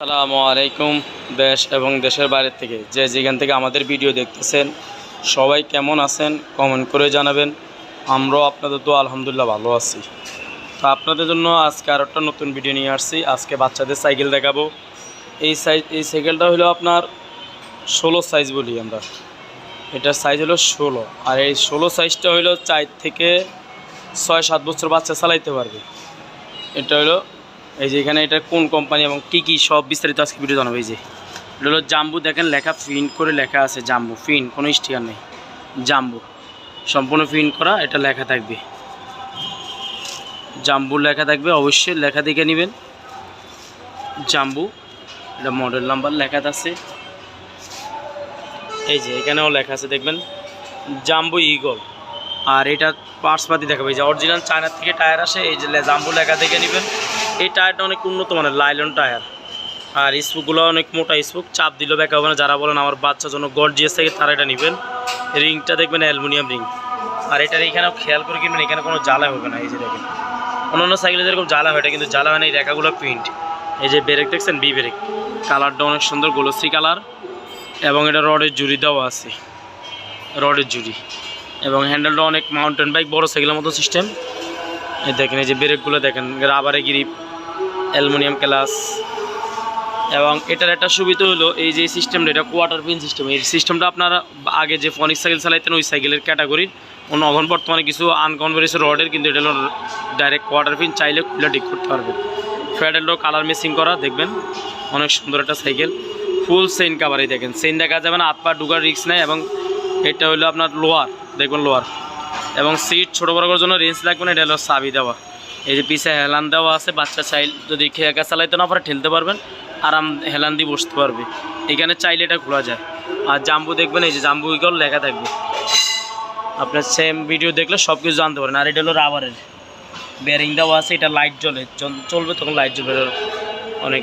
আসসালামু আলাইকুম দেশ এবং দেশের বাইরে থেকে যে যেখান থেকে আমাদের ভিডিও দেখতেছেন, সবাই কেমন আছেন কমেন্ট করে জানাবেন। আমরাও আপনাদের তো আলহামদুলিল্লাহ ভালো আছি। তো আপনাদের জন্য আজকে আর একটা নতুন ভিডিও নিয়ে আসছি। আজকে বাচ্চাদের সাইকেল দেখাবো। এই সাইজ এই সাইকেলটা হলো আপনার ষোলো সাইজ বলি আমরা। এটার সাইজ হলো ষোলো। আর এই ষোলো সাইজটা হলো চার থেকে ছয় সাত বছর বাচ্চা চালাইতে পারবে। এটা হলো এই যে এখানে এটা কোন কোম্পানি এবং কি কি সব বিস্তারিত আজকে ভিডিও জানাব, এই যে। এটা হলো জাম্বু, দেখেন লেখা প্রিন্ট করে লেখা আছে জাম্বু প্রিন্ট কোনো স্টিকার নেই। জাম্বু, সম্পূর্ণ প্রিন্ট করা, এটা লেখা থাকবে। জাম্বু লেখা থাকবে, অবশ্যই লেখা দেখে নেবেন। জাম্বু, এটা মডেল নাম্বার লেখা আছে। এই যে এখানেও লেখা আছে, দেখবেন। জাম্বু ইগল আর এটা পার্টসপাতি দেখাবে। যে অরিজিনাল চায়নার থেকে টায়ার আসে, এই যে জাম্বু লেখা দেখে নেবেন। এই টায়ারটা অনেক উন্নত মানের, লাইলন টায়ার। আর স্পুকগুলো অনেক মোটা স্পুক, চাপ দিলেও ব্যাক হবে না। যারা বলেন আমার বাচ্চার জন্য গর্জিয়াস থেকে, তারা এটা নেবেন। রিংটা দেখবেন অ্যালুমিনিয়াম রিং। আর এটার এখানেও খেয়াল করে কিনবেন, এখানে কোনো জ্বালা হবে না। এই যে দেখেন। অন্যান্য সাইকেলে যেরকম জ্বালা হয়, এটা কিন্তু জ্বালা হয় না, এই রেখাগুলো প্রিন্ট এই যে ব্রেক দেখছেন বি ব্রেক কালারটা অনেক সুন্দর গোলসি কালার। এবং এটা রডের জুড়ি দেওয়া আছে। রডের জুড়ি। এবং হ্যান্ডেলটা অনেক মাউন্টেন বাইক বড় সাইকেলের মতো সিস্টেম এই দেখেন, এই যে ব্রেকগুলো দেখেন রাবারে গ্রিপ অ্যালুমিনিয়াম ক্লাস এবং এটার একটা সুবিধা হলো, এই যে সিস্টেমটা এটা কোয়ার্টার পিন সিস্টেম এই সিস্টেমটা আপনারা আগে যে ফনিক সাইকেল চালাইতেন, ওই সাইকেলের ক্যাটাগরির অন্য এখন বর্তমানে কিছু আনকনভারেন্স রডের কিন্তু এটা হলো ডাইরেক্ট কোয়ার্টার পিন চাইলে খুলে ঠিক করতে পারবেন। ফ্যাডেলও কালার মেসিং করা, দেখবেন। অনেক সুন্দর একটা সাইকেল। ফুল সেন কাভারই দেখেন। সেন দেখা যাবে না হাত ঢুকার রিক্স নেই এবং এটা হলো আপনার লোয়ার দেখবেন লোয়ার। এবং সিট ছোটো বড় করার জন্য রেঞ্জ লাগবে না, এটা হলো সাবি দেওয়া। এই যে পিছে হেলান দেওয়া আছে, বাচ্চা চাইল যদি খেয়ে একা চালাইতে না পারে, ঠেলতে পারবেন, আরাম হেলান দিয়ে বসতে পারবে। এখানে চাইলে এটা খোলা যায়। আর জাম্বু দেখবেন, এই যে জাম্বু ইগল লেখা থাকবে। আপনার সেম ভিডিও দেখলে সব কিছু জানতে পারেন আর এটা হলো রাবারের বেয়ারিং দেওয়া আছে, এটা লাইট জ্বলে। চলবে তখন লাইট জ্বলবে অনেক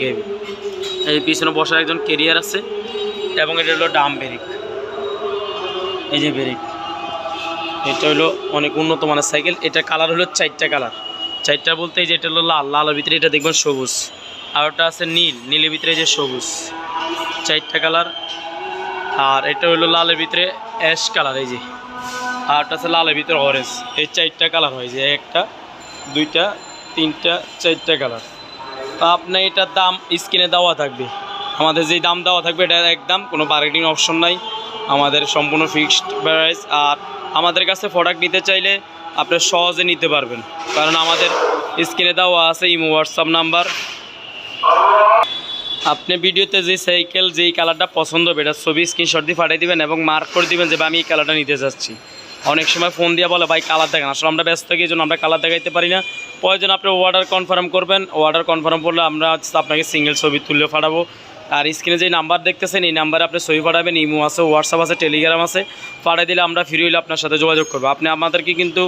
এই পিছনে বসার একজন কেরিয়ার আছে, এবং এটা হলো ডাম এই যে ব্রেক। এটা হলো অনেক উন্নত মানের সাইকেল। এটা কালার হলো চারটা কালার। চারটা বলতে এই যে এটা হলো লাল। লালের ভিতরে এটা দেখবেন সবুজ। আর ওটা আছে নীল। নীলের ভিতরে যে সবুজ। চারটা কালার। আর এটা হলো লালের ভিতরে অ্যাশ কালার এই যে। আর ওটা আছে লালের ভিতরে অরেঞ্জ। এই চারটা কালার হয় যে একটা, দুইটা, তিনটা, চারটা কালার। তা আপনার এটার দাম স্ক্রিনে দেওয়া থাকবে। আমাদের যেই দাম দেওয়া থাকবে, এটা একদম কোনো বার্গেনিং অপশন নাই। আমাদের সম্পূর্ণ ফিক্সড প্রাইস আর আমাদের কাছে প্রোডাক্ট নিতে চাইলে আপনি সহজে নিতে পারবেন। কারণ আমাদের স্ক্রিনে দেওয়া আছে ইমো হোয়াটসঅ্যাপ নাম্বার আপনি ভিডিওতে যে সাইকেল যেই কালারটা পছন্দ হবে, এটা ছবি স্ক্রিনশট দিয়ে পাঠিয়ে দিবেন এবং মার্ক করে দিবেন যে আমি এই কালারটা নিতে চাচ্ছি অনেক সময় ফোন দিয়ে বলে, ভাই কালার দেখান। আসলে আমরা ব্যস্ত থাকি জন্য আমরা কালার দেখাইতে পারি না। প্রয়োজন আপনি অর্ডার কনফার্ম করবেন। অর্ডার কনফার্ম করলে আমরা আপনাকে সিঙ্গেল ছবি তুলে পাঠাবো। আর স্ক্রিনে যে নাম্বার দেখতেছেন, এই নাম্বারে আপনি ছবি পাঠাবেন, ইমো আছে, হোয়াটসঅ্যাপ আছে, টেলিগ্রাম আছে। পাঠিয়ে দিলে আমরা ফ্রি হইলে আপনার সাথে যোগাযোগ করব। আপনি আমাদেরকে কিন্তু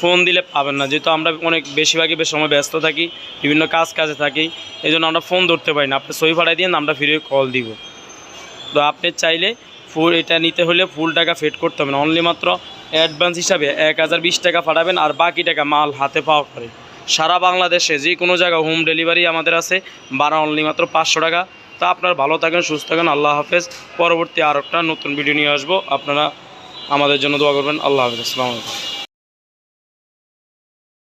ফোন দিলে পাবেন না, যেহেতু আমরা অনেক বেশিরভাগই বেশ সময় ব্যস্ত থাকি, বিভিন্ন কাজ কাজে থাকি, এই জন্য আমরা ফোন ধরতে পারি না। আপনি ছবি পাঠিয়ে দিন আমরা ফ্রি কল দিব। তো আপনি চাইলে ফুল এটা নিতে হলে ফুল টাকা ফেড করতে হবে না। অনলি মাত্র অ্যাডভান্স হিসাবে এক হাজার বিশ টাকা পাঠাবেন, আর বাকি টাকা মাল হাতে পাওয়া করে সারা বাংলাদেশে যে কোনো জায়গায় হোম ডেলিভারি আমাদের আছে, বারা অনলি মাত্র পাঁচশো টাকা। তা আপনারা ভালো থাকেন, সুস্থ থাকেন, আল্লাহ হাফেজ। পরবর্তী আরেকটা নতুন ভিডিও নিয়ে আসব। আপনারা আমাদের জন্য দোয়া করবেন। আল্লাহ হাফেজ। আসসালামু আলাইকুম।